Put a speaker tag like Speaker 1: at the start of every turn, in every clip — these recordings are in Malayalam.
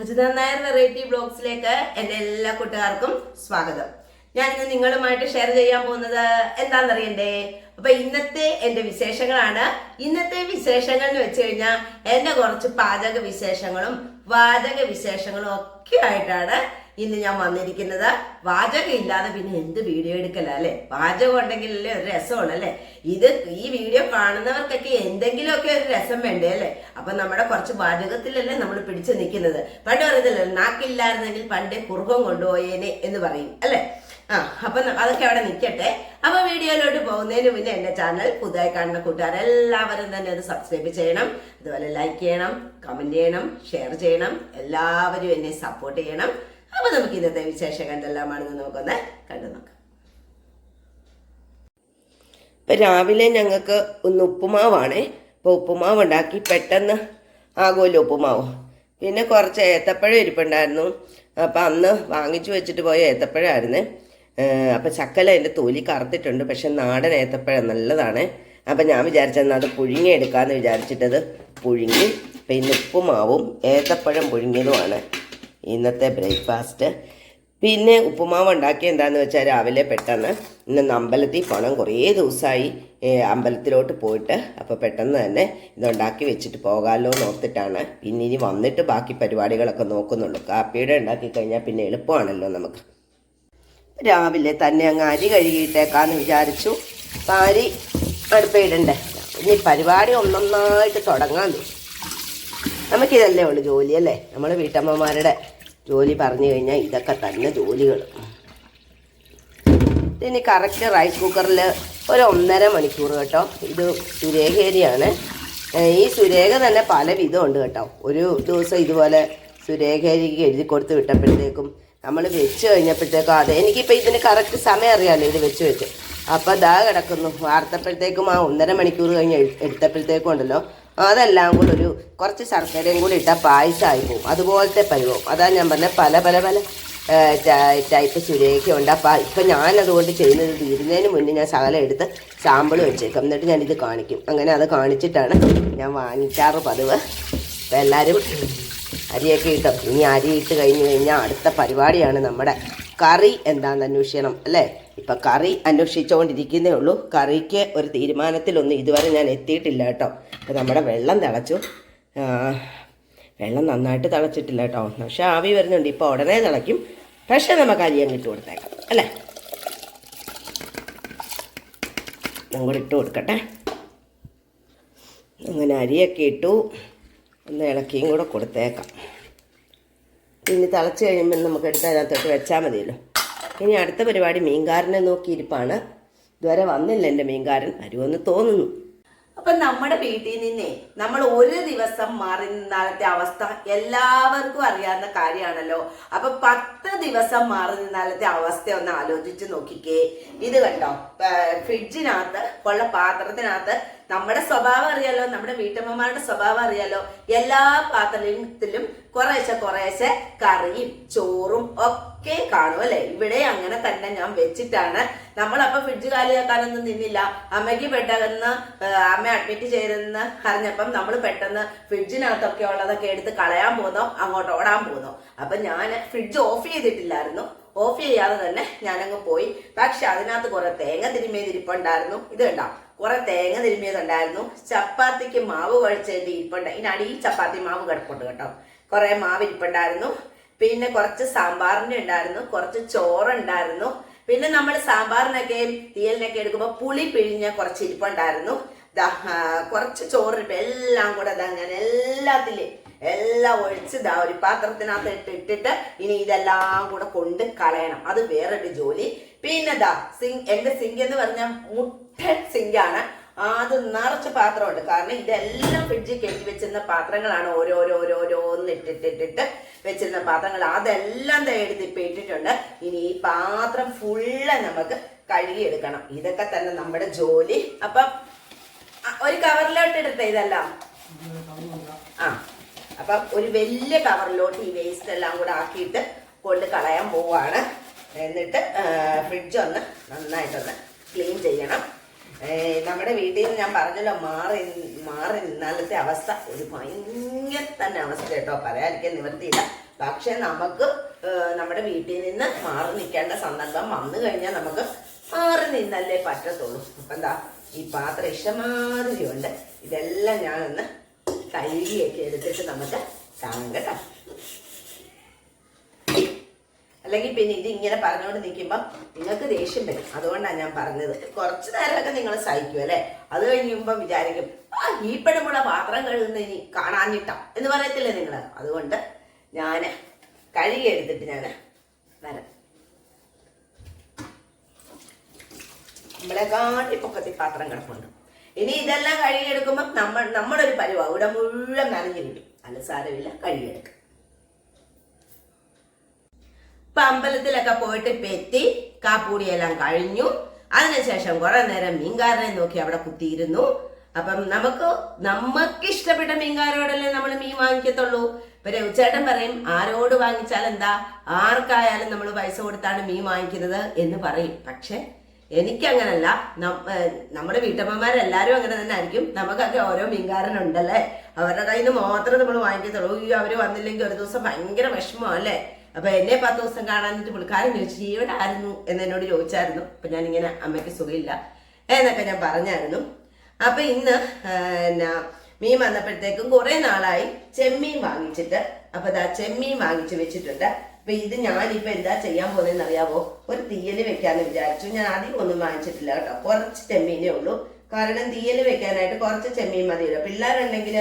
Speaker 1: അജിത നായർ വെറൈറ്റി ബ്ലോഗ്സിലേക്ക് എന്റെ എല്ലാ കൂട്ടുകാർക്കും സ്വാഗതം. ഞാൻ ഇന്ന് നിങ്ങളുമായിട്ട് ഷെയർ ചെയ്യാൻ പോകുന്നത് എന്താണെന്നറിയണ്ടേ? അപ്പൊ ഇന്നത്തെ എന്റെ വിശേഷങ്ങളാണ്. ഇന്നത്തെ വിശേഷങ്ങൾ എന്ന് വെച്ച് കഴിഞ്ഞാൽ എന്റെ കുറച്ച് പാചക വിശേഷങ്ങളും വാചക വിശേഷങ്ങളും ഒക്കെ ആയിട്ടാണ് ഇന്ന് ഞാൻ വന്നിരിക്കുന്നത് വാചകം ഇല്ലാതെ പിന്നെ എന്ത് വീഡിയോ എടുക്കല അല്ലേ? വാചകം ഉണ്ടെങ്കിലല്ലേ ഒരു രസമാണ് അല്ലേ? ഇത് ഈ വീഡിയോ കാണുന്നവർക്കൊക്കെ എന്തെങ്കിലുമൊക്കെ ഒരു രസം വേണ്ടേ അല്ലേ? അപ്പൊ നമ്മുടെ കുറച്ച് വാചകത്തിലല്ലേ നമ്മൾ പിടിച്ചു നിൽക്കുന്നത്. പണ്ട് പറയുന്നില്ല നാക്കില്ലായിരുന്നെങ്കിൽ പണ്ടേ കുറുകം കൊണ്ടുപോയേനെ എന്ന് പറയും അല്ലേ? ആ അപ്പൊ അതൊക്കെ അവിടെ നിൽക്കട്ടെ. അപ്പൊ വീഡിയോയിലോട്ട് പോകുന്നതിന് മുന്നേ എന്റെ ചാനൽ പുതുതായി കാണുന്ന കൂട്ടുകാരെല്ലാവരും തന്നെ അത് സബ്സ്ക്രൈബ് ചെയ്യണം. അതുപോലെ ലൈക്ക് ചെയ്യണം കമന്റ് ചെയ്യണം ഷെയർ ചെയ്യണം. എല്ലാവരും എന്നെ സപ്പോർട്ട് ചെയ്യണം. അപ്പൊ നമുക്ക് ഇന്നത്തെ വിശേഷം കണ്ടെല്ലാമാണെന്ന് നമുക്കൊന്ന് കണ്ടു നോക്കാം. ഇപ്പൊ രാവിലെ ഞങ്ങൾക്ക് ഒന്ന് ഉപ്പുമാവാണേ. അപ്പോൾ ഉപ്പുമാവ് ഉണ്ടാക്കി പെട്ടെന്ന് ആകുമല്ലോ ഉപ്പുമാവ്. പിന്നെ കുറച്ച് ഏത്തപ്പഴം ഇരിപ്പുണ്ടായിരുന്നു. അപ്പം അന്ന് വാങ്ങിച്ചു വെച്ചിട്ട് പോയ ഏത്തപ്പഴമായിരുന്നേ അപ്പം ചക്കല എന്റെ തൊലി കറുത്തിട്ടുണ്ട്. പക്ഷെ നാടൻ ഏത്തപ്പഴം നല്ലതാണ്. അപ്പം ഞാൻ വിചാരിച്ചെന്നാൽ അത് പുഴുങ്ങി എടുക്കാമെന്ന് വിചാരിച്ചിട്ടത് പുഴുങ്ങി. പിന്നെ ഉപ്പുമാവും ഏത്തപ്പഴം പുഴുങ്ങിയതുമാണ്. ഇന്നത്തെ ബ്രേക്ക്ഫാസ്റ്റ്. പിന്നെ ഉപ്പുമാവ് ഉണ്ടാക്കിയ എന്താന്ന് വെച്ചാൽ രാവിലെ പെട്ടെന്ന് ഇന്ന് അമ്പലത്തിൽ പോകണം കുറേ ദിവസമായി അമ്പലത്തിലോട്ട് പോയിട്ട്. അപ്പോൾ പെട്ടെന്ന് തന്നെ ഇതുണ്ടാക്കി വെച്ചിട്ട് പോകാമല്ലോ എന്ന് ഓർത്തിട്ടാണ്. പിന്നെ ഇനി വന്നിട്ട് ബാക്കി പരിപാടികളൊക്കെ നോക്കുന്നുള്ളൂ. കാപ്പിയുടെ ഉണ്ടാക്കി കഴിഞ്ഞാൽ പിന്നെ എളുപ്പമാണല്ലോ നമുക്ക്. രാവിലെ തന്നെ അങ്ങ് അരി കഴുകിയിട്ടേക്കാന്ന് വിചാരിച്ചു. അരി അടുപ്പയിടണ്ടേ ഇനി പരിപാടി ഒന്നൊന്നായിട്ട് തുടങ്ങാൻ നമുക്കിതല്ലേ ഉള്ളൂ ജോലി അല്ലേ? നമ്മൾ വീട്ടമ്മമാരുടെ ജോലി പറഞ്ഞു കഴിഞ്ഞാൽ ഇതൊക്കെ തന്നെ ജോലികൾ ഇനി കറക്റ്റ് റൈസ് കുക്കറിൽ ഒരു ഒന്നര മണിക്കൂർ കേട്ടോ. ഇത് സുരേഖേരിയാണ്. ഈ സുരേഖ തന്നെ പല വിധമുണ്ട് കേട്ടോ. ഒരു ദിവസം ഇതുപോലെ സുരേഖേരിക്ക് എഴുതി കൊടുത്ത് വിട്ടപ്പോഴത്തേക്കും നമ്മൾ വെച്ച് കഴിഞ്ഞപ്പോഴത്തേക്കും അതെ എനിക്കിപ്പോൾ ഇതിന് കറക്റ്റ് സമയം അറിയാമല്ലോ ഇത് വെച്ച് വെച്ച്. അപ്പോൾ ദാ കിടക്കുന്നു. വാർത്തപ്പോഴത്തേക്കും ആ ഒന്നര മണിക്കൂർ കഴിഞ്ഞ് എടുത്തപ്പോഴത്തേക്കും ഉണ്ടല്ലോ. അതെല്ലാം കൂടെ ഒരു കുറച്ച് ശർക്കരയും കൂടി ഇട്ടാൽ പായസമായി പോവും. അതുപോലത്തെ പരുവം അതാ ഞാൻ പറഞ്ഞ പല പല പല ടൈപ്പ് ട- ഉണ്ട്. അപ്പം ഇപ്പം ഞാനതുകൊണ്ട് ചെയ്യുന്നത് തീരുന്നതിന് മുന്നേ ഞാൻ ശകലം എടുത്ത് സാമ്പിൾ വെച്ചേക്കും. എന്നിട്ട് ഞാനിത് കാണിക്കും. അങ്ങനെ അത് കാണിച്ചിട്ടാണ് ഞാൻ വാങ്ങിക്കാറ് പതിവ്. അപ്പം എല്ലാവരും അരിയൊക്കെ ഇട്ടും ഇനി അരി ഇട്ട് കഴിഞ്ഞ് കഴിഞ്ഞാൽ അടുത്ത പരിപാടിയാണ് നമ്മുടെ കറി എന്താണെന്ന് അന്വേഷിക്കണം അല്ലേ? ഇപ്പം കറി അന്വേഷിച്ചുകൊണ്ടിരിക്കുന്നേ ഉള്ളൂ. കറിക്ക് ഒരു തീരുമാനത്തിലൊന്നും ഇതുവരെ ഞാൻ എത്തിയിട്ടില്ല കേട്ടോ. അപ്പം നമ്മുടെ വെള്ളം തിളച്ചു. വെള്ളം നന്നായിട്ട് തിളച്ചിട്ടില്ല കേട്ടോ. പക്ഷെ ആവി വരുന്നുണ്ട്. ഇപ്പോൾ ഉടനെ തിളയ്ക്കും. പക്ഷേ നമുക്ക് അങ്ങ് ഇട്ട് കൊടുത്തേക്കാം അല്ലേ? അങ്ങോട്ട് ഇട്ട് കൊടുക്കട്ടെ. അങ്ങനെ അരിയൊക്കെ ഇട്ടു. ഒന്ന് ഇളക്കിയും കൂടെ കൊടുത്തേക്കാം. ഇനി തിളച്ച് കഴിയുമ്പോൾ നമുക്ക് എടുത്ത് അതിനകത്തോട്ട് വെച്ചാൽ മതിയല്ലോ. ഇനി അടുത്ത പരിപാടി മീൻകാരനെ നോക്കിയിരിപ്പാണ്. ഇതുവരെ വന്നില്ല എന്റെ മീൻകാരൻ. വരുമെന്ന് തോന്നുന്നു. അപ്പൊ നമ്മുടെ വീട്ടിൽ നിന്നേ നമ്മൾ ഒരു ദിവസം മാറി നിന്നാലത്തെ അവസ്ഥ എല്ലാവർക്കും അറിയാവുന്ന കാര്യമാണല്ലോ. അപ്പൊ പത്ത് ദിവസം മാറി നിന്നാലത്തെ അവസ്ഥ ഒന്ന് ആലോചിച്ച് നോക്കിക്കേ. ഇത് കണ്ടോ? ഫ്രിഡ്ജിനകത്ത് ഉള്ള പാത്രത്തിനകത്ത് നമ്മുടെ സ്വഭാവം അറിയാലോ നമ്മുടെ വീട്ടമ്മമാരുടെ സ്വഭാവം അറിയാലോ എല്ലാ പാത്രത്തിലും കുറേശ്ശെ കുറേശ്ശെ കറിയും ചോറും ഒക്കെ കാണും അല്ലെ? ഇവിടെ അങ്ങനെ തന്നെ ഞാൻ വെച്ചിട്ടാണ്. നമ്മളപ്പോ ഫ്രിഡ്ജ് കാലിയാക്കാനൊന്നും നിന്നില്ല. അമ്മയ്ക്ക് പെട്ടെന്ന് അമ്മ അഡ്മിറ്റ് ചെയ്തെന്ന് അറിഞ്ഞപ്പം നമ്മൾ പെട്ടെന്ന് ഫ്രിഡ്ജിനകത്തൊക്കെ ഉള്ളതൊക്കെ എടുത്ത് കളയാൻ പോന്നോ അങ്ങോട്ട് ഓടാൻ പോന്നോ. അപ്പൊ ഞാൻ ഫ്രിഡ്ജ് ഓഫ് ചെയ്തിട്ടില്ലായിരുന്നു. ഓഫ് ചെയ്യാതെ തന്നെ ഞാനങ്ങ് പോയി. പക്ഷെ അതിനകത്ത് കുറെ തേങ്ങ തിരുമിയത് ഇരിപ്പുണ്ടായിരുന്നു ഇത് കണ്ടോ? കുറെ തേങ്ങ തിരുമിയതുണ്ടായിരുന്നു ചപ്പാത്തിക്ക് മാവ് കുഴച്ചതിന്റെ ഇരിപ്പുണ്ട്. ഇതിനടിയിൽ ചപ്പാത്തി മാവ് കിടപ്പുണ്ട് കേട്ടോ. കുറെ മാവ് ഇരിപ്പുണ്ടായിരുന്നു പിന്നെ കുറച്ച് സാമ്പാറിന്റെ ഉണ്ടായിരുന്നു കുറച്ച് ചോറുണ്ടായിരുന്നു. പിന്നെ നമ്മൾ സാമ്പാറിനൊക്കെ തീയലിനൊക്കെ എടുക്കുമ്പോൾ പുളി പിഴിഞ്ഞ കുറച്ച് ഇരിപ്പുണ്ടായിരുന്നു. കുറച്ച് ചോറിട്ട് എല്ലാം കൂടെ ഇതാ ഞാൻ എല്ലാത്തിലും എല്ലാം ഒഴിച്ച് ഇതാ ഒരു പാത്രത്തിനകത്ത് ഇട്ട് ഇട്ടിട്ട് ഇനി ഇതെല്ലാം കൂടെ കൊണ്ട് കളയണം. അത് വേറൊരു ജോലി. പിന്നെ ദാ സിങ്ക് എന്റെ സിങ്ക് എന്ന് പറഞ്ഞ മുട്ട സിങ്കാണ്. അത് നിറച്ച് പാത്രമുണ്ട്. കാരണം ഇതെല്ലാം ഫ്രിഡ്ജിൽ കയറ്റി വെച്ചിരുന്ന പാത്രങ്ങളാണ് ഓരോരോരോരോന്ന് ഇട്ടിട്ടിട്ടിട്ട് വെച്ചിരുന്ന പാത്രങ്ങൾ. അതെല്ലാം എടുത്ത് ഇപ്പൊ ഇട്ടിട്ടുണ്ട്. ഇനി ഈ പാത്രം ഫുള്ള് നമുക്ക് കഴുകിയെടുക്കണം. ഇതൊക്കെ തന്നെ നമ്മുടെ ജോലി. അപ്പം ഒരു കവറിലോട്ട് ഇടട്ടെ ഇതെല്ലാം? ആ അപ്പം ഒരു വലിയ കവറിലോട്ട് ഈ വേസ്റ്റ് എല്ലാം കൂടെ ആക്കിയിട്ട് കൊണ്ട് കളയാൻ പോവാണ്. എന്നിട്ട് ഫ്രിഡ്ജ് ഒന്ന് നന്നായിട്ടൊന്ന് ക്ലീൻ ചെയ്യണം. നമ്മുടെ വീട്ടിൽ നിന്ന് ഞാൻ പറഞ്ഞല്ലോ മാറി മാറി നിന്നാലത്തെ അവസ്ഥ ഒരു ഭയങ്കര തന്നെ അവസ്ഥ കേട്ടോ. പറയാതിരിക്കാൻ നിവർത്തിയില്ല പക്ഷെ നമുക്ക് നമ്മുടെ വീട്ടിൽ നിന്ന് മാറി നിൽക്കേണ്ട സന്ദർഭം വന്നു കഴിഞ്ഞാൽ നമുക്ക് മാറി നിന്നല്ലേ പറ്റത്തുള്ളൂ. എന്താ ഈ പാത്രം ഇഷ്ടമാതിരി ഉണ്ട്. ഇതെല്ലാം ഞാനൊന്ന് കഴുകിയൊക്കെ എടുത്തിട്ട് നമുക്ക് കാണാം കേട്ടോ. അല്ലെങ്കിൽ പിന്നെ ഇത് ഇങ്ങനെ പറഞ്ഞുകൊണ്ട് നിൽക്കുമ്പോൾ നിങ്ങൾക്ക് ദേഷ്യം വരും. അതുകൊണ്ടാണ് ഞാൻ പറഞ്ഞത്. കുറച്ച് നേരമൊക്കെ നിങ്ങൾ സഹിക്കും അല്ലേ? അത് കഴിയുമ്പോൾ വിചാരിക്കും ആ ഈ പാത്രം കഴുകുന്ന ഇനി കാണാഞ്ഞിട്ടാ എന്ന് പറയത്തില്ലേ നിങ്ങൾ അതുകൊണ്ട് ഞാൻ കഴുകി എടുത്തിട്ട് ഞാൻ വരാം. നമ്മളെ കാട്ടി പൊക്കത്തി പാത്രം കിടപ്പുണ്ട്. ഇനി ഇതെല്ലാം കഴുകിയെടുക്കുമ്പോൾ നമ്മൾ നമ്മളൊരു പരിവാ. ഇവിടെ മുഴുവൻ നനഞ്ഞു കിട്ടും അല്ല സാരമില്ല കഴുകിയെടുക്കും. ഇപ്പൊ അമ്പലത്തിലൊക്കെ പോയിട്ട് പെറ്റി കാപ്പൂടിയെല്ലാം കഴിഞ്ഞു. അതിനുശേഷം കുറെ നേരം മീൻകാരനെ നോക്കി അവിടെ കുത്തിയിരുന്നു. അപ്പം നമുക്ക് നമുക്ക് ഇഷ്ടപ്പെട്ട മീൻകാരോടല്ലേ നമ്മൾ മീൻ വാങ്ങിക്കത്തുള്ളൂ? ഇപ്പൊ രവിചേട്ടൻ പറയും ആരോട് വാങ്ങിച്ചാൽ എന്താ ആർക്കായാലും നമ്മൾ പൈസ കൊടുത്താണ് മീൻ വാങ്ങിക്കുന്നത്? എന്ന് പറയും. പക്ഷെ എനിക്കങ്ങനല്ല. നമ്മുടെ വീട്ടമ്മമാരെല്ലാരും അങ്ങനെ തന്നെ ആയിരിക്കും. നമുക്കൊക്കെ ഓരോ മീൻകാരനുണ്ടല്ലേ? അവരുടെ കയ്യിൽ നിന്ന് മാത്രമേ നമ്മൾ വാങ്ങിക്കത്തുള്ളൂ. അവർ വന്നില്ലെങ്കിൽ ഒരു ദിവസം ഭയങ്കര വിഷമം അല്ലേ? അപ്പൊ എന്നെ പത്ത് ദിവസം കാണാനിട്ട് പുള്ളിക്കാരൻ ചോദിച്ചു ഇവിടെ ആയിരുന്നു? എന്ന് എന്നോട് ചോദിച്ചായിരുന്നു. അപ്പൊ ഇങ്ങനെ അമ്മയ്ക്ക് സുഖമില്ല എന്നൊക്കെ ഞാൻ പറഞ്ഞായിരുന്നു. അപ്പൊ ഇന്ന് എന്നാ മീൻ വന്നപ്പോഴത്തേക്കും കുറെ നാളായി ചെമ്മീൻ വാങ്ങിച്ചിട്ട്. അപ്പൊ ദാ ചെമ്മീൻ വാങ്ങിച്ചു വെച്ചിട്ടുണ്ട്. അപ്പൊ ഇത് ഞാനിപ്പോ എന്താ ചെയ്യാൻ പോകുന്നതെന്ന് അറിയാവോ ഒരു തീയൽ വെക്കാന്ന് വിചാരിച്ചു. ഞാൻ അധികം ഒന്നും വാങ്ങിച്ചിട്ടില്ല കേട്ടോ. കുറച്ച് ചെമ്മീനേ ഉള്ളൂ. കാരണം തീയൽ വെക്കാനായിട്ട് കുറച്ച് ചെമ്മീൻ മതിയല്ലോ. പിള്ളേരുണ്ടെങ്കിൽ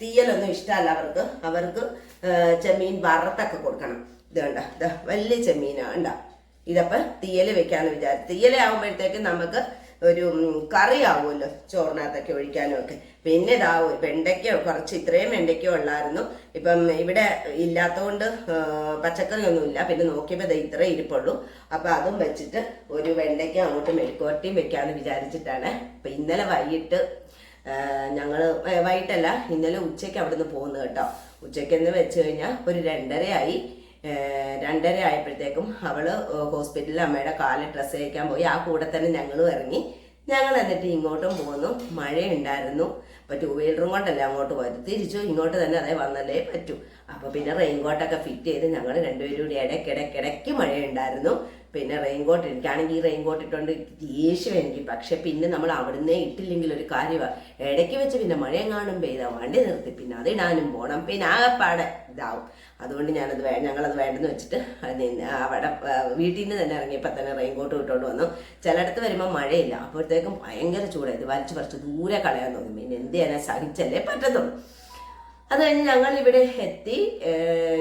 Speaker 1: തീയലൊന്നും ഇഷ്ടമല്ല അവർക്ക്. അവർക്ക് ചെമ്മീൻ വറുത്തൊക്കെ കൊടുക്കണം. ഇത് കണ്ട? ഇത് വലിയ ചെമ്മീനാണ് കണ്ട? ഇതപ്പം തീയൽ വെക്കാന്ന് വിചാരിച്ചു. തീയല ആകുമ്പോഴത്തേക്ക് നമുക്ക് ഒരു കറി ആവുമല്ലോ ചോറിനകത്തൊക്കെ ഒഴിക്കാനും ഒക്കെ പിന്നെ ഇതാ വെണ്ടയ്ക്കോ കുറച്ച് ഇത്രയും വെണ്ടയ്ക്കോ ഉള്ളായിരുന്നു. ഇപ്പം ഇവിടെ ഇല്ലാത്തതുകൊണ്ട് പച്ചക്കറിയൊന്നുമില്ല. പിന്നെ നോക്കിയപ്പോൾ ഇത് ഇത്രേ ഇരിപ്പുള്ളൂ. അപ്പം അതും വെച്ചിട്ട് ഒരു വെണ്ടയ്ക്ക അങ്ങോട്ട് മെഴുക്കുവരട്ടിയും വെക്കാമെന്ന് വിചാരിച്ചിട്ടാണ്. അപ്പം ഇന്നലെ വൈകിട്ട് ഞങ്ങൾ വൈകിട്ടല്ല ഇന്നലെ ഉച്ചയ്ക്ക് അവിടുന്ന് പോകുന്നത് കേട്ടോ. ഉച്ചയ്ക്കെന്ന് വെച്ച് കഴിഞ്ഞാൽ ഒരു രണ്ടരയായി. രണ്ടര ആയപ്പോഴത്തേക്കും അവൾ ഹോസ്പിറ്റലിൽ അമ്മയുടെ കാൽ ഡ്രസ്സ് തയ്ക്കാൻ പോയി. ആ കൂടെ തന്നെ ഞങ്ങളും ഇറങ്ങി. ഞങ്ങൾ എന്നിട്ട് ഇങ്ങോട്ടും പോന്നു. മഴയുണ്ടായിരുന്നു. അപ്പൊ ടൂ വീലറും കൊണ്ടല്ല അങ്ങോട്ട് പോയത്? തിരിച്ചു ഇങ്ങോട്ട് തന്നെ അതേ വന്നല്ലേ പറ്റൂ. അപ്പൊ പിന്നെ റെയിൻ റെയിൻകോട്ടൊക്കെ ഫിറ്റ് ചെയ്ത് ഞങ്ങൾ രണ്ടുപേരും കൂടി ഇടയ്ക്കിടയ്ക്കിടയ്ക്ക് മഴയുണ്ടായിരുന്നു. പിന്നെ റെയിൻകോട്ട് എനിക്കാണെങ്കിൽ ഈ റെയിൻകോട്ട് ഇട്ടുകൊണ്ട് ദേഷ്യം എനിക്ക്. പക്ഷെ പിന്നെ നമ്മൾ അവിടുന്ന് ഇട്ടില്ലെങ്കിൽ ഒരു കാര്യമാണ് ഇടയ്ക്ക് വെച്ച് പിന്നെ മഴയെങ്ങാണും പെയ്ത വണ്ടി നിർത്തി. പിന്നെ അതിടാനും പോകണം പിന്നെ ആകെപ്പാടെ ഇതാവും. അതുകൊണ്ട് ഞാനത് വേ ഞങ്ങളത് വേണ്ടെന്ന് വെച്ചിട്ട് അത് അവിടെ വീട്ടിൽ നിന്ന് തന്നെ ഇറങ്ങിയപ്പോൾ തന്നെ റെയിൻകോട്ട് ഇട്ടുകൊണ്ട് വന്നു. ചിലയിടത്ത് വരുമ്പോൾ മഴയില്ല. അപ്പോഴത്തേക്കും ഭയങ്കര ചൂടായി ഇത് വലിച്ചു പറിച്ച് ദൂരെ കളയാൻ തോന്നും. പിന്നെ എന്ത് ചെയ്യാനാ? സഹിച്ചല്ലേ പറ്റത്തുള്ളൂ. അത് കഴിഞ്ഞ് ഞങ്ങളിവിടെ എത്തി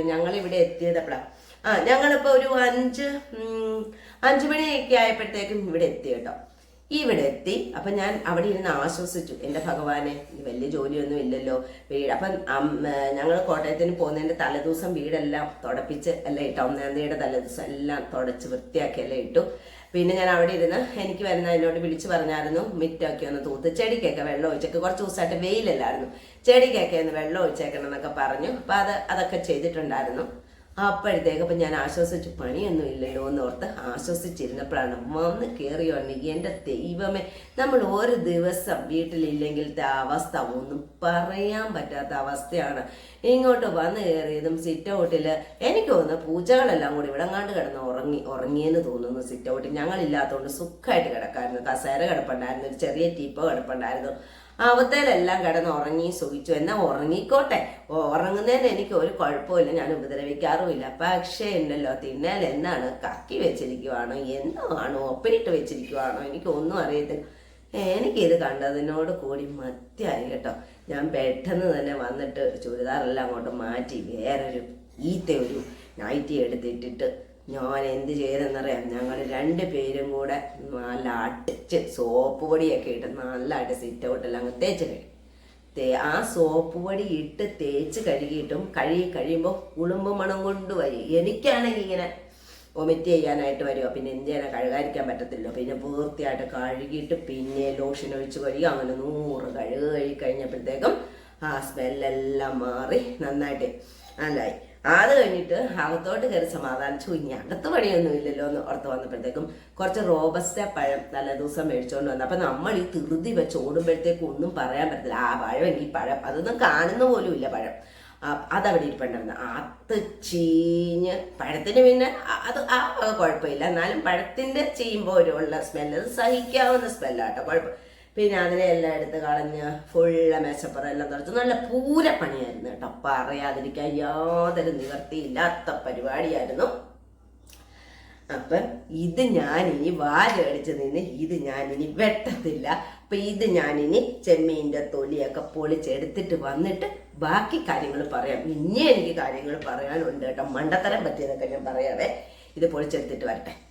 Speaker 1: ഞങ്ങളിവിടെ എത്തിയതപ്പോഴാണ് ആ ഞങ്ങളിപ്പോൾ ഒരു അഞ്ച് അഞ്ച് മണിയൊക്കെ ആയപ്പോഴത്തേക്കും ഇവിടെ എത്തി കേട്ടോ. ഇവിടെ എത്തി. അപ്പം ഞാൻ അവിടെ ഇരുന്ന് ആശ്വസിച്ചു. എന്റെ ഭഗവാനെ വലിയ ജോലിയൊന്നും ഇല്ലല്ലോ. വീട് അപ്പം ഞങ്ങൾ കോട്ടയത്തിന് പോകുന്നതിന്റെ തലേദിവസം വീടെല്ലാം തുടപ്പിച്ച് എല്ലാം ഇട്ടു. ഒന്നാം തലേദിവസം എല്ലാം തുടച്ച് വൃത്തിയാക്കി എല്ലാം ഇട്ടു. പിന്നെ ഞാൻ അവിടെ ഇരുന്ന് എനിക്ക് വരുന്ന എന്നോട് വിളിച്ചു പറഞ്ഞായിരുന്നു മിറ്റൊക്കെ ഒന്ന് തൂത്ത് ചെടിക്കൊക്കെ വെള്ളം ഒഴിച്ചൊക്കെ. കുറച്ച് ദിവസമായിട്ട് വെയിലല്ലായിരുന്നു. ചെടിക്കൊക്കെ ഒന്ന് വെള്ളം ഒഴിച്ചേക്കണം എന്നൊക്കെ പറഞ്ഞു. അപ്പം അത് അതൊക്കെ ചെയ്തിട്ടുണ്ടായിരുന്നു. അപ്പോഴത്തേക്ക് അപ്പം ഞാൻ ആശ്വസിച്ച് പണിയൊന്നും ഇല്ലല്ലോ എന്ന് ഓർത്ത് ആശ്വസിച്ചിരുന്നപ്പോഴാണ് വന്ന് കയറി വന്നു എന്റെ ദൈവമേ നമ്മൾ ഒരു ദിവസം വീട്ടിലില്ലെങ്കിലത്തെ അവസ്ഥ ഒന്നും പറയാൻ പറ്റാത്ത അവസ്ഥയാണ്. ഇങ്ങോട്ട് വന്ന് കയറിയതും സിറ്റ് ഔട്ടിൽ എനിക്ക് തോന്നുന്നു പൂച്ചകളെല്ലാം കൂടി ഇവിടെ കണ്ട് കിടന്ന് ഉറങ്ങി ഉറങ്ങിയെന്ന് തോന്നുന്നു സിറ്റ് ഔട്ടിൽ ഞങ്ങളില്ലാത്തതുകൊണ്ട് സുഖമായിട്ട് കിടക്കായിരുന്നു. കസേര കിടപ്പുണ്ടായിരുന്നു ഒരു ചെറിയ ടീപ്പോ കിടപ്പുണ്ടായിരുന്നു. അവത്തേലെല്ലാം കിടന്ന് ഉറങ്ങി സുഖിച്ചു. എന്നാൽ ഉറങ്ങിക്കോട്ടെ. ഉറങ്ങുന്നതിന് എനിക്ക് ഒരു കുഴപ്പമില്ല ഞാൻ ഉപദ്രവിക്കാറുമില്ല. പക്ഷേ ഉണ്ടല്ലോ തിന്നൽ എന്നാണ്? കക്കി വെച്ചിരിക്കുവാണോ? എന്നോ ആണോ ഒപ്പനിട്ട് വെച്ചിരിക്കുവാണോ? എനിക്ക് ഒന്നും അറിയത്തില്ല എനിക്കിത് കണ്ടതിനോട് കൂടി മത്തിയായി കേട്ടോ. ഞാൻ പെട്ടെന്ന് തന്നെ വന്നിട്ട് ചുരിദാറെല്ലാം അങ്ങോട്ട് മാറ്റി വേറൊരു ഈത്ത ഒരു നൈറ്റി എടുത്തിട്ടിട്ട് ഞാൻ എന്ത് ചെയ്തെന്നറിയാം? ഞങ്ങൾ രണ്ട് പേരും കൂടെ നല്ല അടിച്ച് സോപ്പ് പൊടിയൊക്കെ ഇട്ട് നല്ലതായിട്ട് സിറ്റ് ഔട്ടെല്ലാം അങ്ങ് തേച്ച് കഴിയും തേ ആ സോപ്പ് പൊടി ഇട്ട് തേച്ച് കഴുകിയിട്ടും കഴുകി കഴിയുമ്പോൾ കുളുമ്പ് മണം കൊണ്ട് വരും. എനിക്കാണെങ്കിൽ ഇങ്ങനെ വൊമിറ്റ് ചെയ്യാനായിട്ട് വരുമോ പിന്നെ എന്ത് ചെയ്യാനാ? കഴുകാതിരിക്കാൻ പറ്റത്തില്ലോ പിന്നെ പൂർത്തിയായിട്ട് കഴുകിയിട്ട് പിന്നെ ലോഷൻ ഒഴിച്ച് കഴുകി അങ്ങനെ നൂറ് കഴുകി കഴുകി കഴിഞ്ഞപ്പോഴത്തേക്കും ആ സ്മെല്ലെല്ലാം മാറി നന്നായിട്ട് നല്ലായി. അത് കഴിഞ്ഞിട്ട് അകത്തോട്ട് കയറി സമാധാനിച്ചു. ഇനി അകത്ത് പണിയൊന്നും ഇല്ലല്ലോ എന്ന് ഓർത്ത് വന്നപ്പോഴത്തേക്കും കുറച്ച് റോബസ്റ്റ പഴം നല്ല ദിവസം മേടിച്ചുകൊണ്ട് വന്നു. അപ്പം നമ്മൾ ഈ തിറുതി വെച്ച് ഓടുമ്പോഴത്തേക്കും ഒന്നും പറയാൻ പറ്റത്തില്ല. ആ പഴം ഈ പഴം. അതൊന്നും കാണുന്ന പോലും ഇല്ല പഴം. അതവിടെ ഇരിപ്പുണ്ടായിരുന്നു. അത് ചീഞ്ഞ് പഴത്തിന് പിന്നെ അത് ആ കുഴപ്പമില്ല. എന്നാലും പഴത്തിന്റെ ചീയുമ്പോൾ ഒരു ഉള്ള സ്മെല്ല് അത് സഹിക്കാവുന്ന സ്മെല്ലാട്ടോ കുഴപ്പം പിന്നെ അതിനെ എല്ലാം എടുത്ത് കളഞ്ഞ് ഫുള്ള് മേശപ്പുറം എല്ലാം തുടച്ചു നല്ല പൂര പണിയായിരുന്നു കേട്ടോ. പറയാതിരിക്കാൻ യാതൊരു നിവർത്തിയില്ലാത്ത പരിപാടിയായിരുന്നു. അപ്പം ഇത് ഞാനിനി വാലടിച്ച് നിന്ന് ഇത് ഞാനിനി വെട്ടത്തില്ല. അപ്പം ഇത് ഞാനിനി ചെമ്മീന്റെ തൊലിയൊക്കെ പൊളിച്ചെടുത്തിട്ട് വന്നിട്ട് ബാക്കി കാര്യങ്ങൾ പറയാം. ഇനി എനിക്ക് കാര്യങ്ങൾ പറയാനുണ്ട് കേട്ടോ. മണ്ടത്തരം പറ്റിയതൊക്കെ ഞാൻ പറയാവേ. ഇത് പൊളിച്ചെടുത്തിട്ട് വരട്ടെ.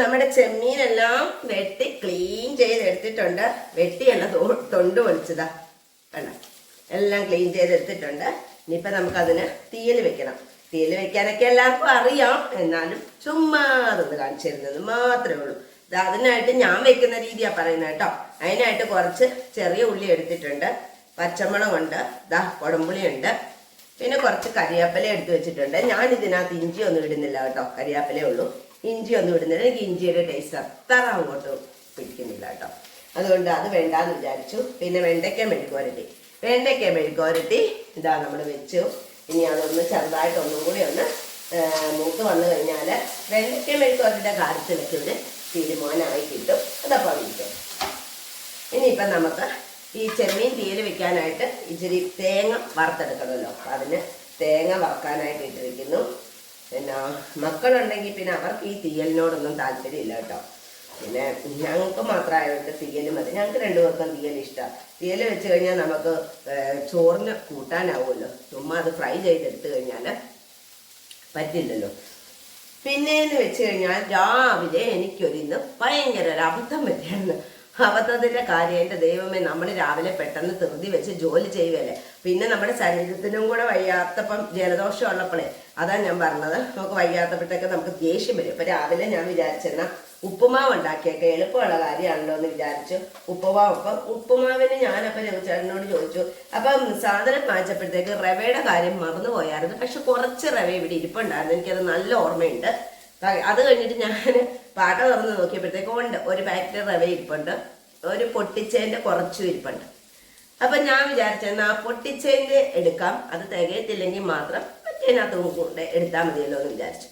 Speaker 1: നമ്മുടെ ചെമ്മീനെല്ലാം വെട്ടി ക്ലീൻ ചെയ്തെടുത്തിട്ടുണ്ട്. വെട്ടിയല്ല തൊണ്ട് പൊളിച്ചതാ. വേണ്ട എല്ലാം ക്ലീൻ ചെയ്തെടുത്തിട്ടുണ്ട്. ഇനിയിപ്പോൾ നമുക്കതിന് തീയൽ വെക്കണം. തീയൽ വെക്കാനൊക്കെ എല്ലാവർക്കും അറിയാം. എന്നാലും ചുമ്മാ അതൊന്ന് കാണിച്ചു തരുന്നത് മാത്രമേ ഉള്ളൂ. ഇത് അതിനായിട്ട് ഞാൻ വെക്കുന്ന രീതിയാണ് പറയുന്നത് കേട്ടോ. അതിനായിട്ട് കുറച്ച് ചെറിയ ഉള്ളി എടുത്തിട്ടുണ്ട്. പച്ചമുളകുണ്ട് ദാ കുടമ്പുളിയുണ്ട് പിന്നെ കുറച്ച് കരിയാപ്പില എടുത്തു വെച്ചിട്ടുണ്ട്. ഞാൻ ഇതിനകത്ത് ഇഞ്ചി ഒന്നും ഇടുന്നില്ല കേട്ടോ. കരിയാപ്പലേ ഉള്ളൂ. ഇഞ്ചി ഒന്നും ഇടുന്നില്ല എനിക്ക് ഇഞ്ചിയുടെ ടേസ്റ്റ് അത്ര അങ്ങോട്ട് പിടിക്കുന്നില്ല കേട്ടോ. അതുകൊണ്ട് അത് വേണ്ടാന്ന് വിചാരിച്ചു. പിന്നെ വെണ്ടയ്ക്ക മെഴുക്കുവരട്ടി. വെണ്ടയ്ക്ക മെഴുക്കുവരട്ടി ഇതാ നമ്മൾ വെച്ചു. ഇനി അതൊന്ന് ചെറുതായിട്ട് ഒന്നും കൂടി ഒന്ന് മൂത്ത് വന്നു കഴിഞ്ഞാൽ വെണ്ടയ്ക്ക മെഴുക്കുവരട്ടിയുടെ കാര്യത്തിൽ ഒരു തീരുമാനമായി കിട്ടും. അതപ്പോൾ വിളിക്കും ഇനിയിപ്പം നമുക്ക് ഈ ചെമ്മീൻ തീയിൽ വെക്കാനായിട്ട് ഇച്ചിരി തേങ്ങ വറുത്തെടുക്കണമല്ലോ. അതിന് തേങ്ങ വറുക്കാനായിട്ട് ഇട്ടിരിക്കുന്നു. പിന്നെ മക്കളുണ്ടെങ്കിൽ പിന്നെ അവർക്ക് ഈ തീയലിനോടൊന്നും താല്പര്യമില്ല കേട്ടോ. പിന്നെ ഞങ്ങൾക്ക് മാത്രമായിട്ട് തീയൽ മതി. ഞങ്ങൾക്ക് രണ്ടുപേർക്കും തീയൽ ഇഷ്ടമാണ് തീയൽ വെച്ച് കഴിഞ്ഞാൽ നമുക്ക് ചോറിന് കൂട്ടാനാവുമല്ലോ. ചുമ്മാ അത് ഫ്രൈ ചെയ്തെടുത്തു കഴിഞ്ഞാൽ പറ്റില്ലല്ലോ. പിന്നെന്ന് വെച്ച് കഴിഞ്ഞാൽ രാവിലെ എനിക്കൊരിന്ന് ഭയങ്കര ഒരു അബദ്ധം പറ്റിയായിരുന്നു. അബദ്ധത്തിന്റെ കാര്യം എന്റെ ദൈവമേ നമ്മൾ രാവിലെ പെട്ടെന്ന് ധൃതി വെച്ച് ജോലി ചെയ്യുകയല്ലേ? പിന്നെ നമ്മുടെ ശരീരത്തിനും കൂടെ വയ്യാത്തപ്പം ജലദോഷം ഉള്ളപ്പോഴേ അതാ ഞാൻ പറഞ്ഞത്. നമുക്ക് വയ്യാത്തപ്പോഴത്തേക്ക് നമുക്ക് ദേഷ്യം വരും. ഇപ്പൊ രാവിലെ ഞാൻ വിചാരിച്ചെന്നാൽ ഉപ്പുമാവ് ഉണ്ടാക്കിയൊക്കെ എളുപ്പമുള്ള കാര്യമാണല്ലോ എന്ന് വിചാരിച്ചു. ഉപ്പുമാവ് അപ്പം ഉപ്പുമാവിന് ഞാനപ്പം ചേട്ടനോട് ചോദിച്ചു. അപ്പം സാധനം വായിച്ചപ്പോഴത്തേക്ക് റവയുടെ കാര്യം മറന്നു പോയായിരുന്നു പക്ഷെ കുറച്ച് റവ ഇവിടെ ഇരിപ്പുണ്ടായിരുന്നു. എനിക്കത് നല്ല ഓർമ്മയുണ്ട്. അത് കഴിഞ്ഞിട്ട് ഞാൻ പാട്ട തുറന്ന് നോക്കിയപ്പോഴത്തേക്ക് ഉണ്ട് ഒരു പാക്കറ്റ് റവ ഇരിപ്പുണ്ട് ഒരു പൊട്ടിച്ചേന്റെ കുറച്ചും ഇരിപ്പുണ്ട്. അപ്പൊ ഞാൻ വിചാരിച്ച ആ പൊട്ടിച്ചേന്റെ എടുക്കാം അത് തികയത്തില്ലെങ്കിൽ മാത്രം മറ്റേനകത്ത് കൊണ്ട് എടുത്താൽ മതിയല്ലോ എന്ന് വിചാരിച്ചു.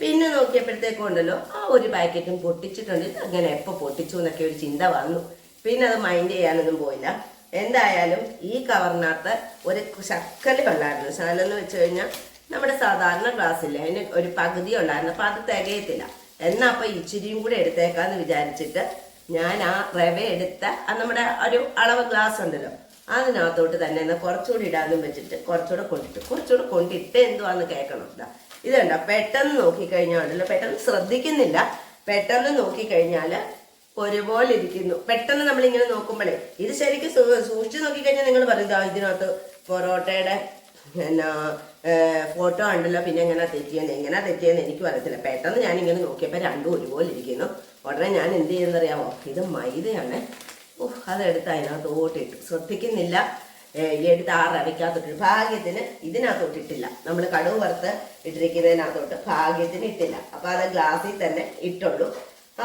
Speaker 1: പിന്നെ നോക്കിയപ്പോഴത്തേക്കും ഉണ്ടല്ലോ ആ ഒരു പാക്കറ്റും പൊട്ടിച്ചിട്ടുണ്ട് ഇത് അങ്ങനെ എപ്പോൾ പൊട്ടിച്ചു എന്നൊക്കെ ഒരു ചിന്ത വന്നു. പിന്നെ അത് മൈൻഡ് ചെയ്യാനൊന്നും പോയില്ല. എന്തായാലും ഈ കവറിനകത്ത് ഒരു ശക്കൽ വെള്ളമായിരുന്നു. ശകലം എന്ന് വെച്ച് കഴിഞ്ഞാൽ നമ്മുടെ സാധാരണ ഗ്ലാസ്സില്ല അതിന് ഒരു പകുതി ഉണ്ടായിരുന്നു. അപ്പം അത് തികയത്തില്ല. എന്നാ അപ്പം ഇച്ചിരിയും കൂടെ എടുത്തേക്കാന്ന് വിചാരിച്ചിട്ട് ഞാൻ ആ റവ എടുത്ത ആ നമ്മുടെ ഒരു അളവ് ഗ്ലാസ് ഉണ്ടല്ലോ അതിനകത്തോട്ട് തന്നെ എന്നാൽ കുറച്ചുകൂടി ഇടാനും വെച്ചിട്ട് കുറച്ചുകൂടെ കൊണ്ടിട്ട്. കുറച്ചുകൂടെ കൊണ്ടിട്ട് എന്തുവാന്ന് കേൾക്കണം. ഇതാ ഇതുണ്ട പെട്ടെന്ന് നോക്കിക്കഴിഞ്ഞാൽ ഉണ്ടല്ലോ പെട്ടെന്ന് ശ്രദ്ധിക്കുന്നില്ല. പെട്ടെന്ന് നോക്കിക്കഴിഞ്ഞാൽ ഒരുപോലെ ഇരിക്കുന്നു പെട്ടെന്ന് നമ്മളിങ്ങനെ നോക്കുമ്പോഴേ ഇത് ശരിക്കും സൂക്ഷിച്ച് നോക്കിക്കഴിഞ്ഞാൽ നിങ്ങൾ പറയും "ദാ ഇതിനകത്ത് പൊറോട്ടയുടെ എന്നാ ഫോട്ടോ ഉണ്ടല്ലോ പിന്നെ എങ്ങനെ തെറ്റിയെന്ന്. എങ്ങനെ തെറ്റിയെന്ന് എനിക്ക് പറയത്തില്ല പെട്ടെന്ന് ഞാൻ ഇങ്ങനെ നോക്കിയപ്പോൾ രണ്ടും ഒരുപോലെ ഇരിക്കുന്നു. ഉടനെ ഞാൻ എന്ത് ചെയ്യുന്നറിയാമോ ഇത് മൈദയാണ്. ഓഹ് അതെടുത്ത് അതിനകത്ത് ഓട്ടിട്ടു ശ്രദ്ധിക്കുന്നില്ല. എടുത്ത് ആ റവിക്കകത്തോട്ട് ഭാഗ്യത്തിന് ഇതിനകത്തോട്ട് ഇട്ടില്ല നമ്മൾ കടുവ് വറുത്ത് ഇട്ടിരിക്കുന്നതിനകത്തോട്ട് ഭാഗ്യത്തിന് ഇട്ടില്ല. അപ്പം അത് ഗ്ലാസ്സിൽ തന്നെ ഇട്ടുള്ളൂ.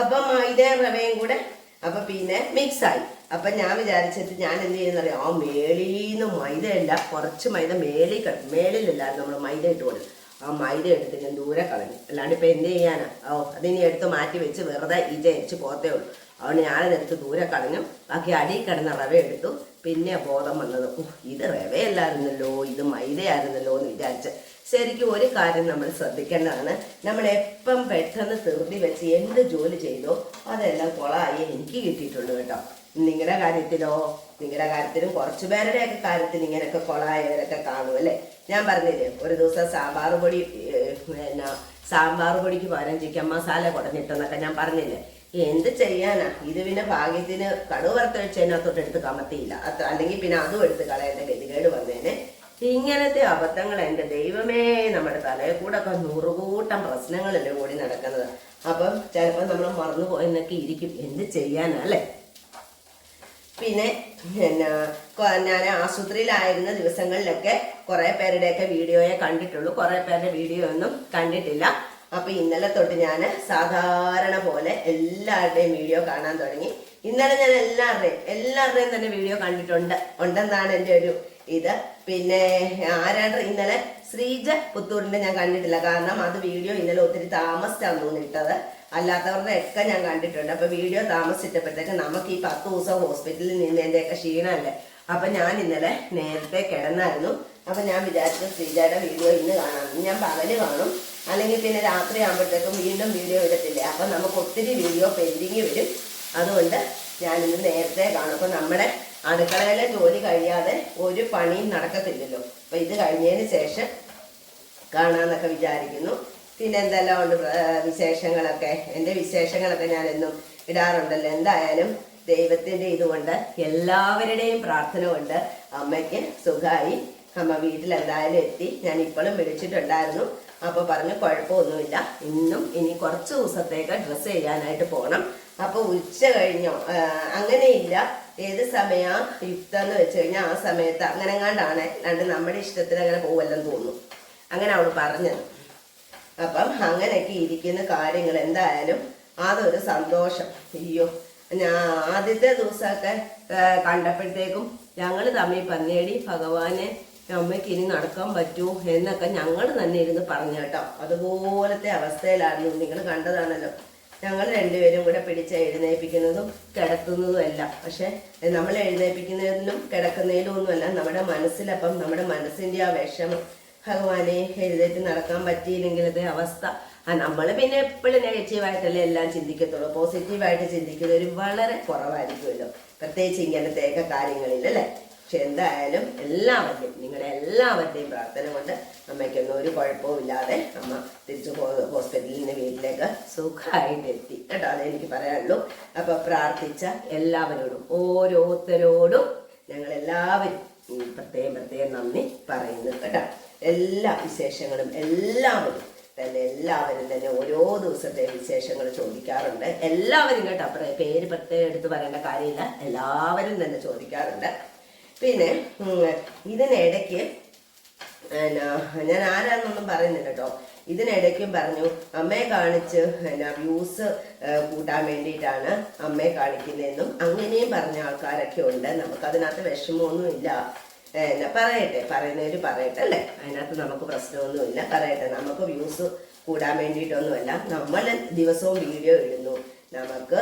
Speaker 1: അപ്പം മൈദയും റവയും കൂടെ. അപ്പം പിന്നെ മിക്സായി അപ്പൊ ഞാൻ വിചാരിച്ചിട്ട് ഞാൻ എന്ത് ചെയ്യുന്നറിയാം ആ മേളീന്ന് മൈദയല്ല കുറച്ച് മൈദ മേളിൽ കിടക്കും മേളിലല്ലായിരുന്നു നമ്മൾ മൈദ ഇട്ട് കൊടുത്തു. ആ മൈദ എടുത്ത് ഞാൻ ദൂരെ കളഞ്ഞു. അല്ലാണ്ട് ഇപ്പം എന്ത് ചെയ്യാനാ? ഓ അതിനി എടുത്ത് മാറ്റി വെച്ച് വെറുതെ ഇജയിച്ച് പോത്തേ ഉള്ളൂ. അതുകൊണ്ട് ഞാനതെടുത്ത് ദൂരെ കളഞ്ഞു. ബാക്കി അടിയിൽ കിടന്ന റവ എടുത്തു. പിന്നെ ബോധം വന്നത് "ഓ, ഇത് റവയല്ലായിരുന്നല്ലോ ഇത് മൈദയായിരുന്നല്ലോ എന്ന് വിചാരിച്ച്. ശരിക്കും ഒരു കാര്യം നമ്മൾ ശ്രദ്ധിക്കേണ്ടതാണ്. നമ്മൾ എപ്പം പെട്ടെന്ന് തീർത്തി വെച്ച് എന്ത് ജോലി ചെയ്തോ അതെല്ലാം കൊളായി എനിക്ക് കിട്ടിയിട്ടുള്ളൂ കേട്ടോ. നിങ്ങളുടെ കാര്യത്തിലോ നിങ്ങളുടെ കാര്യത്തിലും കുറച്ചു പേരുടെയൊക്കെ കാര്യത്തിൽ ഇങ്ങനെയൊക്കെ കൊളായവരൊക്കെ കാണും അല്ലേ? ഞാൻ പറഞ്ഞില്ലേ ഒരു ദിവസം സാമ്പാർ പൊടി പിന്നെ സാമ്പാർ പൊടിക്ക് പകരം ചിക്കൻ മസാല കുടഞ്ഞിട്ടെന്നൊക്കെ ഞാൻ പറഞ്ഞില്ലേ? എന്ത് ചെയ്യാനാ? ഇത് പിന്നെ ഭാഗ്യത്തിന് കടുവ് വറുത്ത് വെച്ചതിനകത്തോട്ട് എടുത്ത് കമത്തിയില്ല. അല്ലെങ്കിൽ പിന്നെ അതും എടുത്ത് കളയേണ്ട ഗതികേട് വന്നേനെ. ഇങ്ങനത്തെ അബദ്ധങ്ങൾ എന്റെ ദൈവമേ നമ്മുടെ തലയിൽ കൂടെ ഒക്കെ നൂറുകൂട്ടം പ്രശ്നങ്ങളല്ലേ കൂടി നടക്കുന്നത്. അപ്പം ചിലപ്പോൾ നമ്മൾ മറന്നു പോയെന്നൊക്കെ ഇരിക്കും. എന്ത് ചെയ്യാനാ അല്ലേ? പിന്നെ പിന്നെ ഞാൻ ആശുപത്രിയിലായിരുന്ന ദിവസങ്ങളിലൊക്കെ കുറെ പേരുടെയൊക്കെ വീഡിയോയെ കണ്ടിട്ടുള്ളൂ. കുറെ പേരുടെ വീഡിയോ ഒന്നും കണ്ടിട്ടില്ല. അപ്പൊ ഇന്നലെ തൊട്ട് ഞാൻ സാധാരണ പോലെ എല്ലാവരുടെയും വീഡിയോ കാണാൻ തുടങ്ങി. ഇന്നലെ ഞാൻ എല്ലാവരുടെയും എല്ലാവരുടെയും തന്നെ വീഡിയോ കണ്ടിട്ടുണ്ട്. ഉണ്ടെന്നാണ് എന്റെ ഒരു ഇത്. പിന്നെ ആരാണ്ട് ഇന്നലെ? ശ്രീജ പുത്തൂരിന്റെ ഞാൻ കണ്ടിട്ടില്ല. കാരണം അത് വീഡിയോ ഇന്നലെ ഒത്തിരി താമസിച്ചാണ് തോന്നിയിട്ടത് അല്ലാത്തവരുടെ ഒക്കെ ഞാൻ കണ്ടിട്ടുണ്ട്. അപ്പൊ വീഡിയോ താമസിച്ചപ്പോഴത്തേക്ക് നമുക്ക് ഈ പത്ത് ദിവസം ഹോസ്പിറ്റലിൽ നിന്നതിന്റെയൊക്കെ ക്ഷീണമല്ലേ? അപ്പൊ ഞാൻ ഇന്നലെ നേരത്തെ കിടന്നായിരുന്നു. അപ്പൊ ഞാൻ വിചാരിച്ച ശ്രീജയുടെ വീഡിയോ ഇന്ന് കാണാം. ഞാൻ പകൽ കാണും. അല്ലെങ്കിൽ പിന്നെ രാത്രി ആകുമ്പോഴത്തേക്കും വീണ്ടും വീഡിയോ ഇടത്തില്ലേ. അപ്പൊ നമുക്ക് ഒത്തിരി വീഡിയോ പെൻഡിങ് വരും. അതുകൊണ്ട് ഞാൻ ഇന്ന് നേരത്തെ കാണും. അപ്പൊ നമ്മുടെ അടുക്കളയിലെ ജോലി കഴിയാതെ ഒരു പണിയും നടക്കത്തില്ലല്ലോ. അപ്പൊ ഇത് കഴിഞ്ഞതിന് ശേഷം കാണാന്നൊക്കെ വിചാരിക്കുന്നു. പിന്നെ എന്തെല്ലാം ഉണ്ട് വിശേഷങ്ങളൊക്കെ? എന്റെ വിശേഷങ്ങളൊക്കെ ഞാൻ എന്നും ഇടാറുണ്ടല്ലോ. എന്തായാലും ദൈവത്തിന്റെ ഇതുകൊണ്ട് എല്ലാവരുടെയും പ്രാർത്ഥന കൊണ്ട് അമ്മയ്ക്ക് സുഖമായി അമ്മ വീട്ടിൽ എന്തായാലും എത്തി. ഞാൻ ഇപ്പോഴും വിളിച്ചിട്ടുണ്ടായിരുന്നു. അപ്പോൾ പറഞ്ഞു കുഴപ്പമൊന്നുമില്ല. ഇന്നും ഇനി കുറച്ച് ദിവസത്തേക്ക് ഡ്രസ്സ് ചെയ്യാനായിട്ട് പോകണം. അപ്പോൾ ഉച്ച കഴിഞ്ഞോ? അങ്ങനെയില്ല. ഏത് സമയാ? യുക്തം എന്ന് വെച്ച് കഴിഞ്ഞാൽ ആ സമയത്ത് അങ്ങനെ രണ്ട് നമ്മുടെ ഇഷ്ടത്തിന് അങ്ങനെ പോവല്ലെന്ന് തോന്നുന്നു. അങ്ങനെ അവൾ പറഞ്ഞത്. അപ്പം അങ്ങനെയൊക്കെ ഇരിക്കുന്ന കാര്യങ്ങൾ എന്തായാലും അതൊരു സന്തോഷം. അയ്യോ ഞാൻ ആദ്യത്തെ ദിവസമൊക്കെ കണ്ടപ്പോഴത്തേക്കും ഞങ്ങൾ തമ്മിൽ പന്നേടി ഭഗവാനെ അമ്മയ്ക്ക് ഇനി നടക്കാൻ പറ്റൂ എന്നൊക്കെ ഞങ്ങൾ തന്നെ ഇരുന്ന് പറഞ്ഞു കേട്ടോ. അതുപോലത്തെ അവസ്ഥയിലായിരുന്നു നിങ്ങൾ കണ്ടതാണല്ലോ. ഞങ്ങൾ രണ്ടുപേരും കൂടെ പിടിച്ച് എഴുന്നേൽപ്പിക്കുന്നതും കിടത്തുന്നതും അല്ല പക്ഷെ നമ്മൾ എഴുന്നേൽപ്പിക്കുന്നതിലും കിടക്കുന്നതിലും ഒന്നുമല്ല നമ്മുടെ മനസ്സിലപ്പം നമ്മുടെ മനസ്സിന്റെ ആ വിഷമം ഭഗവാനെ എഴുന്നേറ്റ് നടക്കാൻ പറ്റിയില്ലെങ്കിലത്തെ അവസ്ഥ. നമ്മൾ പിന്നെ എപ്പോഴും നെഗറ്റീവായിട്ടല്ലേ എല്ലാം ചിന്തിക്കത്തുള്ളൂ. പോസിറ്റീവായിട്ട് ചിന്തിക്കുന്നവർ വളരെ കുറവായിരിക്കുമല്ലോ. പ്രത്യേകിച്ച് ഇങ്ങനത്തെയൊക്കെ കാര്യങ്ങളിൽ അല്ലേ പക്ഷെ എന്തായാലും എല്ലാവരുടെയും നിങ്ങളുടെ എല്ലാവരുടെയും പ്രാർത്ഥന കൊണ്ട് അമ്മയ്ക്കൊന്നും ഒരു കുഴപ്പവും ഇല്ലാതെ അമ്മ തിരിച്ചു ഹോസ്പിറ്റലിൽ നിന്ന് വീട്ടിലേക്ക് സുഖമായിട്ട് എത്തി കേട്ടോ അതേ എനിക്ക് പറയാനുള്ളൂ. അപ്പൊ പ്രാർത്ഥിച്ച എല്ലാവരോടും ഓരോരുത്തരോടും ഞങ്ങൾ എല്ലാവരും പ്രത്യേകം പ്രത്യേകം നന്ദി പറയുന്നു. കേട്ടോ. എല്ലാ വിശേഷങ്ങളും എല്ലാവരും തന്നെ എല്ലാവരും തന്നെ ഓരോ ദിവസത്തെ വിശേഷങ്ങൾ ചോദിക്കാറുണ്ട്. എല്ലാവരും കേട്ടോ പ്ര- പേര് പ്രത്യേകം എടുത്ത് പറയേണ്ട കാര്യമില്ല. എല്ലാവരും തന്നെ ചോദിക്കാറുണ്ട്. പിന്നെ ഇതിനിടയ്ക്ക് ഞാൻ ആരാന്നൊന്നും പറയുന്നില്ല കേട്ടോ. ഇതിനിടയ്ക്കും പറഞ്ഞു അമ്മയെ കാണിച്ച് എന്നാ വ്യൂസ് കൂട്ടാൻ വേണ്ടിയിട്ടാണ് അമ്മയെ കാണിക്കുന്നതെന്നും അങ്ങനെയും പറഞ്ഞ ആൾക്കാരൊക്കെ ഉണ്ട്. നമുക്കതിനകത്ത് വിഷമമൊന്നുമില്ല. എന്നാ പറയട്ടെ പറയുന്നവര് പറയട്ടെ അല്ലേ? അതിനകത്ത് നമുക്ക് പ്രശ്നമൊന്നുമില്ല. പറയട്ടെ നമുക്ക് വ്യൂസ് കൂടാൻ വേണ്ടിയിട്ടൊന്നുമല്ല. നമ്മൾ ദിവസവും വീഡിയോ ഇടുന്നു. നമുക്ക്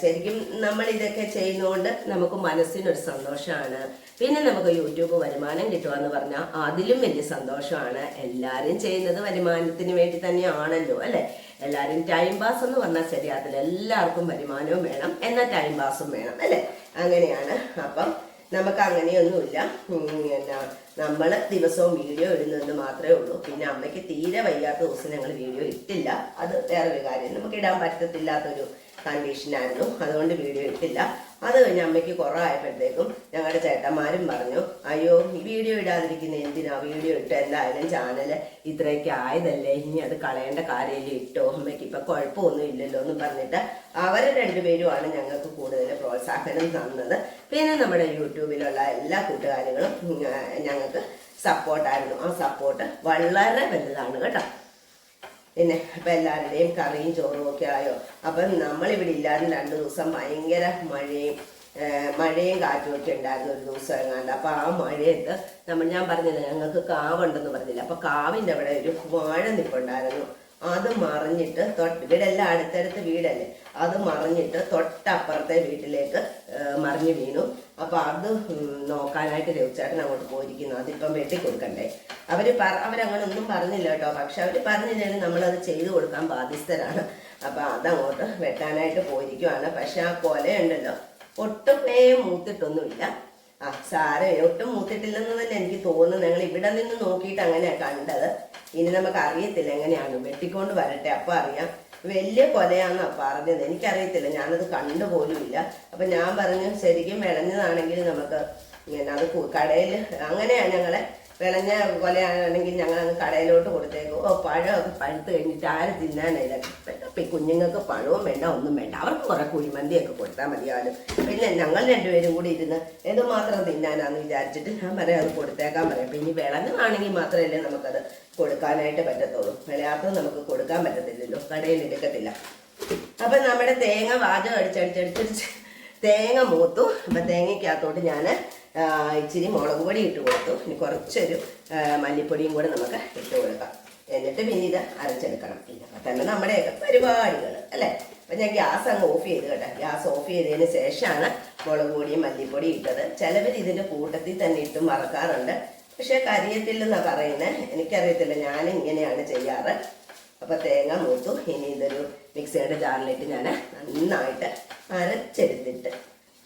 Speaker 1: ശരിക്കും നമ്മൾ ഇതൊക്കെ ചെയ്യുന്നതുകൊണ്ട് നമുക്ക് മനസ്സിനൊരു സന്തോഷമാണ് പിന്നെ നമുക്ക് യൂട്യൂബ് വരുമാനം കിട്ടുമെന്ന് പറഞ്ഞാൽ അതിലും വലിയ സന്തോഷമാണ്. എല്ലാവരും ചെയ്യുന്നത് വരുമാനത്തിന് വേണ്ടി തന്നെയാണല്ലോ അല്ലെ? എല്ലാവരും ടൈം പാസ് എന്ന് പറഞ്ഞാൽ ശരിയാത്തില്ല എല്ലാവർക്കും വരുമാനവും വേണം എന്നാൽ ടൈം പാസും വേണം അല്ലെ? അങ്ങനെയാണ്. അപ്പം നമുക്ക് അങ്ങനെയൊന്നുമില്ല എന്നാ നമ്മൾ ദിവസവും വീഡിയോ ഇടുന്നതെന്ന് മാത്രമേ ഉള്ളൂ. പിന്നെ അമ്മയ്ക്ക് തീരെ വയ്യാത്ത ദിവസം ഞങ്ങൾ വീഡിയോ ഇട്ടില്ല. അത് വേറൊരു കാര്യം. നമുക്ക് ഇടാൻ പറ്റത്തില്ലാത്തൊരു കണ്ടീഷനായിരുന്നു അതുകൊണ്ട് വീഡിയോ ഇട്ടില്ല. അത് കഴിഞ്ഞ് അമ്മയ്ക്ക് കുറവായപ്പോഴത്തേക്കും ഞങ്ങളുടെ ചേട്ടന്മാരും പറഞ്ഞു അയ്യോ വീഡിയോ ഇടാതിരിക്കുന്ന എന്തിനാ? വീഡിയോ ഇട്ട് എന്തായാലും ചാനൽ ഇത്രയൊക്കെ ആയതല്ലേ ഇനി അത് കളയേണ്ട കാര്യമില്ല ഇട്ടോ? അമ്മയ്ക്ക് ഇപ്പൊ കുഴപ്പമൊന്നും ഇല്ലല്ലോ എന്ന് പറഞ്ഞിട്ട് അവർ രണ്ടുപേരുമാണ് ഞങ്ങൾക്ക് കൂടുതൽ പ്രോത്സാഹനം തന്നത്. പിന്നെ നമ്മുടെ യൂട്യൂബിലുള്ള എല്ലാ കൂട്ടുകാരികളും ഞങ്ങൾക്ക് സപ്പോർട്ടായിരുന്നു ആ സപ്പോർട്ട് വളരെ വലുതാണ് കേട്ടോ. പിന്നെ ഇപ്പം എല്ലാവരുടെയും കറിയും ചോറും ഒക്കെ ആയോ? അപ്പം നമ്മളിവിടെ ഇല്ലാതെ രണ്ട് ദിവസം ഭയങ്കര മഴയും മഴയും കാറ്റും ഒക്കെ ഉണ്ടായിരുന്നു ഒരു ദിവസം എങ്ങാണ്ട്. അപ്പം ആ മഴയത്ത് നമ്മൾ ഞാൻ പറഞ്ഞില്ല ഞങ്ങൾക്ക് കാവുണ്ടെന്ന് പറഞ്ഞില്ല? അപ്പം കാവിന്റെ അവിടെ ഒരു വാഴ നിൽപ്പുണ്ടായിരുന്നു അത് മറിഞ്ഞിട്ട് തൊട്ട് വീടെല്ലാം അടുത്തടുത്ത് വീടല്ലേ? അത് മറിഞ്ഞിട്ട് തൊട്ടപ്പുറത്തെ വീട്ടിലേക്ക് മറിഞ്ഞു വീണു. അപ്പൊ അത് നോക്കാനായിട്ട് രവിചേട്ടൻ അങ്ങോട്ട് പോയിരിക്കുന്നു. അതിപ്പം വെട്ടി കൊടുക്കണ്ടേ. അവർ പറ അവരങ്ങനെ ഒന്നും പറഞ്ഞില്ല കേട്ടോ. പക്ഷെ അവർ പറഞ്ഞില്ലെങ്കിൽ നമ്മളത് ചെയ്തു കൊടുക്കാൻ ബാധ്യസ്ഥരാണ്. അപ്പൊ അതങ്ങോട്ട് വെട്ടാനായിട്ട് പോയിരിക്കുവാണ്. പക്ഷെ ആ കൊലയുണ്ടല്ലോ. ഒട്ടും നേ മൂത്തിട്ടൊന്നുമില്ല. ആ സാരം ഒട്ടും മൂത്തിട്ടില്ലെന്ന് തന്നെ എനിക്ക് തോന്നുന്നു. ഞങ്ങൾ ഇവിടെ നിന്ന് നോക്കിയിട്ട് അങ്ങനെയാ കണ്ടത്. ഇനി നമുക്ക് അറിയത്തില്ല എങ്ങനെയാണ്. വെട്ടിക്കൊണ്ട് വരട്ടെ. അപ്പോൾ അറിയാം. വലിയ കൊലയാന്നാ പറഞ്ഞത്. എനിക്കറിയത്തില്ല ഞാനത് കണ്ടുപോലുമില്ല അപ്പൊ ഞാൻ പറഞ്ഞു ശരിക്കും വിളഞ്ഞതാണെങ്കിൽ നമുക്ക് ഇങ്ങനെ അത് കടയിൽ അങ്ങനെയാണ് ഞങ്ങളെ വിളഞ്ഞ കൊലയാണെങ്കിൽ ഞങ്ങൾ അങ്ങ് കടയിലോട്ട് കൊടുത്തേക്കും. ഓ പഴമൊക്കെ പഴുത്ത് കഴിഞ്ഞിട്ട് ആര് തിന്നാനില്ല. ഇപ്പം കുഞ്ഞുങ്ങൾക്ക് പഴവും വേണ്ട ഒന്നും വേണ്ട. അവർക്ക് കുറെ കുഴിമന്തിയൊക്കെ കൊടുത്താൽ മതിയാവും പിന്നെ ഞങ്ങൾ രണ്ടുപേരും കൂടി ഇരുന്ന് എന്തുമാത്രം തിന്നാനാന്ന് വിചാരിച്ചിട്ട് ഞാൻ പറയാം അത് കൊടുത്തേക്കാൻ പറയാം. പിന്നെ വിളഞ്ഞതാണെങ്കിൽ മാത്രമല്ലേ നമുക്കത് കൊടുക്കാനായിട്ട് പറ്റത്തുള്ളൂ. വിളയാത്തത് നമുക്ക് കൊടുക്കാൻ പറ്റത്തില്ലല്ലോ. കടയിൽ എടുക്കത്തില്ല. അപ്പം നമ്മുടെ തേങ്ങ വാചകം അടിച്ചടിച്ചടിച്ചടിച്ച് തേങ്ങ മൂത്തു. അപ്പം തേങ്ങയ്ക്കകത്തോട്ട് ഞാൻ ഇച്ചിരി മുളക് പൊടി ഇട്ട് കൊടുത്തു. ഇനി കുറച്ചൊരു മല്ലിപ്പൊടിയും കൂടെ നമുക്ക് ഇട്ട് കൊടുക്കാം. എന്നിട്ട് പിന്നെ ഇത് അരച്ചെടുക്കണം. ഇതൊക്കെ തന്നെ നമ്മുടെയൊക്കെ പരിപാടികൾ അല്ലേ? അപ്പം ഞാൻ ഗ്യാസ് അങ്ങ് ഓഫ് ചെയ്ത് കേട്ടോ. ഗ്യാസ് ഓഫ് ചെയ്തതിന് ശേഷമാണ് മുളക് പൊടിയും മല്ലിപ്പൊടിയും ഇട്ടത്. ചിലവർ ഇതിന്റെ കൂട്ടത്തിൽ തന്നെ ഇട്ട് മറക്കാറുണ്ട്. പക്ഷേ കരിയത്തില്ലെന്നാണ് പറയുന്നത് എനിക്കറിയത്തില്ല. ഞാൻ ഇങ്ങനെയാണ് ചെയ്യാറ്. അപ്പോൾ തേങ്ങ മൂത്തു. ഇനി ഇതൊരു മിക്സിയുടെ ജാറിലിട്ട് ഞാൻ നന്നായിട്ട് അരച്ചെടുത്തിട്ട്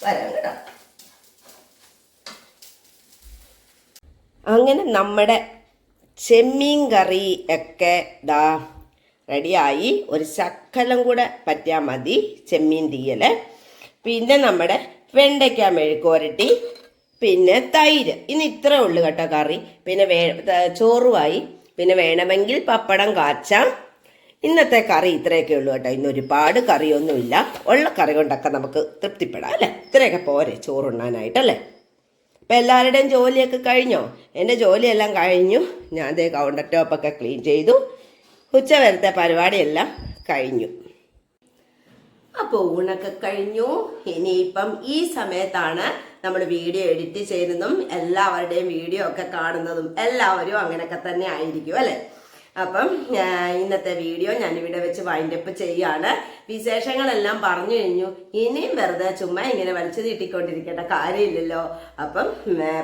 Speaker 1: വരാം കേട്ടോ. അങ്ങനെ നമ്മുടെ ചെമ്മീൻ കറി ഒക്കെ ദാ റെഡിയായി. ഒരു ശക്കലം കൂടെ പറ്റിയാൽ മതി ചെമ്മീൻ തീയൽ പിന്നെ നമ്മുടെ വെണ്ടയ്ക്ക മെഴുക്കുവരട്ടി പിന്നെ തൈര്. ഇന്ന് ഇത്രേ ഉള്ളൂ കേട്ടോ കറി. പിന്നെ വേ ചോറുമായി പിന്നെ വേണമെങ്കിൽ പപ്പടം കാച്ചാം. ഇന്നത്തെ കറി ഇത്രയൊക്കെ ഉള്ളൂ കേട്ടോ. ഇന്ന് ഒരുപാട് കറിയൊന്നുമില്ല. ഉള്ള കറി കൊണ്ടൊക്കെ നമുക്ക് തൃപ്തിപ്പെടാം അല്ലേ? ഇത്രയൊക്കെ പോരെ ചോറുണ്ണാനായിട്ടല്ലേ അപ്പം എല്ലാവരുടെയും ജോലിയൊക്കെ കഴിഞ്ഞോ? എന്റെ ജോലിയെല്ലാം കഴിഞ്ഞു. ഞാൻ അതേ കൗണ്ടർ ടോപ്പൊക്കെ ക്ലീൻ ചെയ്തു. ഉച്ച വരത്തെ പരിപാടിയെല്ലാം കഴിഞ്ഞു. അപ്പോൾ ഊണൊക്കെ കഴിഞ്ഞു. ഇനിയിപ്പം ഈ സമയത്താണ് നമ്മൾ വീഡിയോ എഡിറ്റ് ചെയ്യുന്നതും എല്ലാവരുടെയും വീഡിയോ ഒക്കെ കാണുന്നതും എല്ലാവരും അങ്ങനെയൊക്കെ തന്നെ ആയിരിക്കും അല്ലേ? അപ്പം ഇന്നത്തെ വീഡിയോ ഞാനിവിടെ വെച്ച് വൈൻഡപ്പ് ചെയ്യാണ് വിശേഷങ്ങളെല്ലാം പറഞ്ഞു കഴിഞ്ഞു. ഇനിയും വെറുതെ ചുമ്മാ ഇങ്ങനെ വലിച്ചു തീട്ടിക്കൊണ്ടിരിക്കേണ്ട കാര്യമില്ലല്ലോ. അപ്പം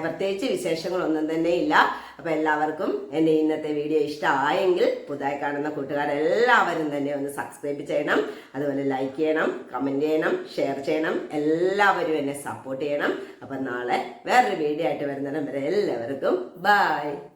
Speaker 1: പ്രത്യേകിച്ച് വിശേഷങ്ങളൊന്നും തന്നെ ഇല്ല. അപ്പം എല്ലാവർക്കും എന്റെ ഇന്നത്തെ വീഡിയോ ഇഷ്ടമായെങ്കിൽ പുതുതായി കാണുന്ന കൂട്ടുകാരെല്ലാവരും തന്നെ ഒന്ന് സബ്സ്ക്രൈബ് ചെയ്യണം. അതുപോലെ ലൈക്ക് ചെയ്യണം കമന്റ് ചെയ്യണം ഷെയർ ചെയ്യണം. എല്ലാവരും എന്നെ സപ്പോർട്ട് ചെയ്യണം. അപ്പം നാളെ വേറൊരു വീഡിയോ ആയിട്ട് വരുന്നിടം വരെ എല്ലാവർക്കും ബൈ